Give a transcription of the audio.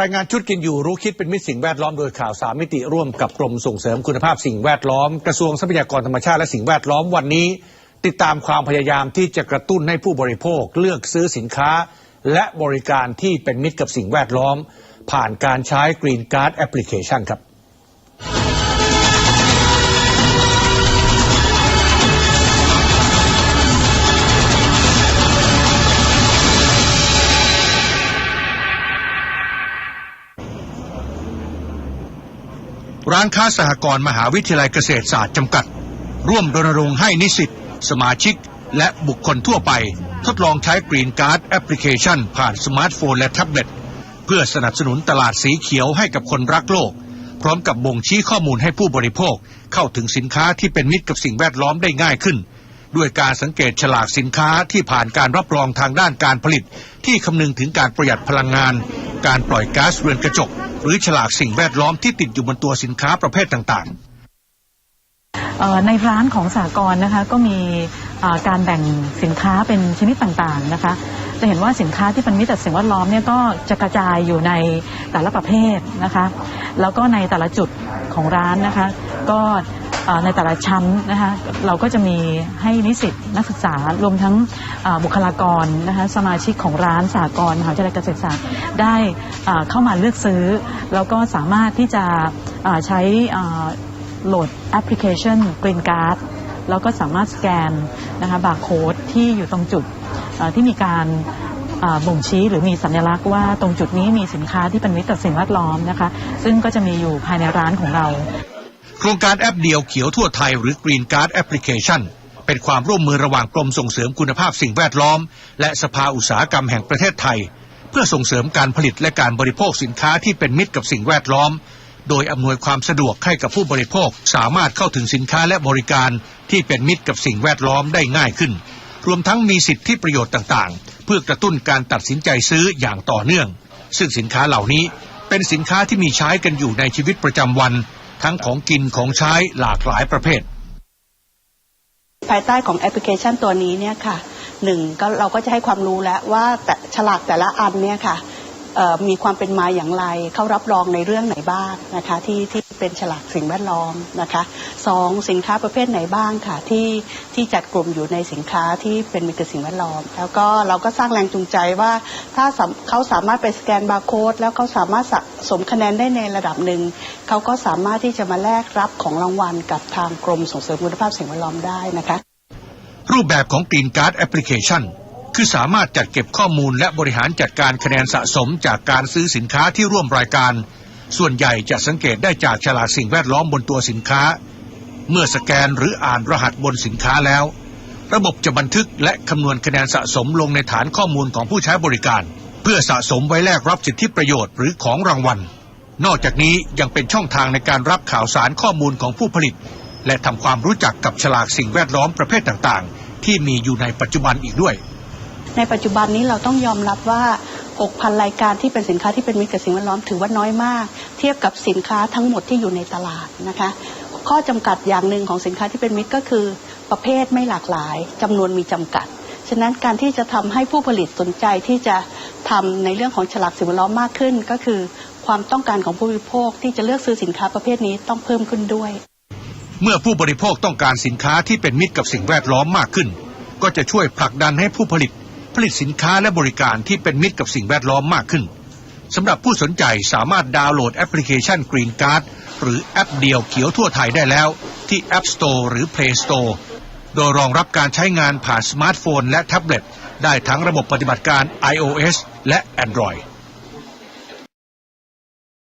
รายงานชุดกินอยู่รู้คิดเป็นมิตรสิ่งแวดล้อมโดยข่าวสามมิติร่วมกับกรมส่งเสริมคุณภาพสิ่งแวดล้อมกระทรวงทรัพยากรธรรมชาติและสิ่งแวดล้อมวันนี้ ติดตามความพยายามที่จะกระตุ้นให้ผู้บริโภคเลือกซื้อสินค้า และบริการที่เป็นมิตรกับสิ่งแวดล้อม ผ่านการใช้กรีนการ์ดแอปพลิเคชันครับ ร้านค้าสหกรณ์มหาวิทยาลัยเกษตรศาสตร์จำกัด ร่วมรณรงค์ให้นิสิต สมาชิก และบุคคลทั่วไป ทดลองใช้กรีนการ์ดแอปพลิเคชัน ผ่านสมาร์ทโฟนและแท็บเล็ต เพื่อสนับสนุนตลาดสีเขียวให้กับคนรักโลก พร้อมกับบ่งชี้ข้อมูลให้ผู้บริโภค เข้าถึงสินค้าที่เป็นมิตรกับสิ่งแวดล้อมได้ง่ายขึ้น ด้วยการสังเกตฉลากสินค้าที่ผ่านการรับรองทางด้านการผลิต ที่คำนึงถึงการประหยัดพลังงาน การปล่อยก๊าซเรือนกระจก หรือฉลากสิ่งแวดล้อมที่ติดอยู่บนตัวสินค้าประเภทต่างๆในร้านของสากลนะคะก็มีการแบ่งสินค้าเป็นชนิดต่างๆนะคะ จะเห็นว่าสินค้าที่เป็นมิตรต่อสิ่งแวดล้อมเนี่ยก็จะกระจายอยู่ในแต่ละประเภทนะคะ แล้วก็ในแต่ละจุดของร้านนะคะ ก็ ในแต่ละชั้นนะคะเราก็จะมีให้นิสิตนักศึกษารวมทั้งบุคลากรนะคะสมาชิกของร้านสากลมหาวิทยาลัยเกษตรศาสตร์ได้เข้ามาเลือกซื้อ แล้วก็สามารถที่จะใช้โหลดแอปพลิเคชัน Green Card แล้วก็สามารถสแกนนะคะบาร์โค้ดที่อยู่ตรงจุดที่มีการบ่งชี้หรือมีสัญลักษณ์ว่าตรงจุดนี้มีสินค้าที่เป็นมิตรต่อสิ่งแวดล้อมนะคะ ซึ่งก็จะมีอยู่ภายในร้านของเรา โครงการแอปเดียวเขียวทั่วไทยหรือ Green Card Application เป็นความร่วมมือระหว่างกรมส่งเสริมคุณภาพสิ่งแวดล้อม และสภาอุตสาหกรรมแห่งประเทศไทย เพื่อส่งเสริมการผลิตและการบริโภคสินค้าที่เป็นมิตรกับสิ่งแวดล้อม โดยอำนวยความสะดวกให้กับผู้บริโภคสามารถเข้าถึงสินค้าและบริการที่เป็นมิตรกับสิ่งแวดล้อมได้ง่ายขึ้น รวมทั้งมีสิทธิประโยชน์ต่างๆ เพื่อกระตุ้นการตัดสินใจซื้ออย่างต่อเนื่อง ซึ่งสินค้าเหล่านี้เป็นสินค้าที่มีใช้กันอยู่ในชีวิตประจำวัน ทั้งของกินของใช้หลากหลายประเภท ภายใต้ของแอปพลิเคชันตัวนี้เนี่ยค่ะหนึ่งก็เราก็จะให้ความรู้แล้วว่าแต่ฉลากแต่ละอันเนี่ยค่ะ มีความเป็นมาอย่างไร เขารับรองในเรื่องไหนบ้างนะคะที่ที่เป็นฉลากสิ่งแวดล้อมนะคะสองสินค้าประเภทไหนบ้างค่ะที่ที่จัดกลุ่มอยู่ในสินค้าที่เป็นมิตรกับสิ่งแวดล้อม แล้วก็เราก็สร้างแรงจูงใจว่าถ้าเขาสามารถไปสแกนบาร์โค้ดแล้วเขาสามารถสะสมคะแนนได้ในระดับหนึ่งเขาก็สามารถที่จะมาแลกรับของรางวัลกับทางกรมส่งเสริมคุณภาพสิ่งแวดล้อมได้นะคะรูปแบบของ Green Card Application คือสามารถจัดเก็บข้อมูลและบริหารจัดการคะแนนสะสมจากการซื้อสินค้าที่ร่วมรายการ ส่วนใหญ่จะสังเกตได้จากฉลากสิ่งแวดล้อมบนตัวสินค้า เมื่อสแกนหรืออ่านรหัสบนสินค้าแล้ว ระบบจะบันทึกและคำนวณคะแนนสะสมลงในฐานข้อมูลของผู้ใช้บริการ เพื่อสะสมไว้แลกรับสิทธิประโยชน์หรือของรางวัล นอกจากนี้ยังเป็นช่องทางในการรับข่าวสารข้อมูลของผู้ผลิต และทำความรู้จักกับฉลากสิ่งแวดล้อมประเภทต่างๆ ที่มีอยู่ในปัจจุบันอีกด้วย ในปัจจุบันนี้เราต้องยอมรับว่า 6,000 รายการที่เป็นสินค้าที่เป็นมิตรกับสิ่งแวดล้อมถือว่าน้อยมาก เทียบกับสินค้าทั้งหมดที่อยู่ในตลาดนะคะ ข้อจำกัดอย่างหนึ่งของสินค้าที่เป็นมิตรก็คือประเภทไม่หลากหลายจำนวนมีจำกัด ฉะนั้นการที่จะทำให้ผู้ผลิตสนใจที่จะทำในเรื่องของฉลากสิ่งแวดล้อมมากขึ้น ก็คือ ความต้องการของผู้บริโภคที่จะเลือกซื้อสินค้าประเภทนี้ต้องเพิ่มขึ้นด้วย เมื่อผู้บริโภคต้องการสินค้าที่เป็นมิตรกับสิ่งแวดล้อมมากขึ้น ก็จะช่วยผลักดันให้ผู้ผลิต ผลิตสินค้าและบริการที่เป็นมิตรกับสิ่งแวดล้อมมากขึ้นสำหรับผู้สนใจสามารถดาวน์โหลดแอปพลิเคชัน Green Card หรือแอปเดียวเขียวทั่วไทยได้แล้ว ที่ App Store หรือ Play Store โดยรองรับการใช้งานผ่านสมาร์ทโฟนและแท็บเล็ตได้ทั้งระบบปฏิบัติการ iOS และ Android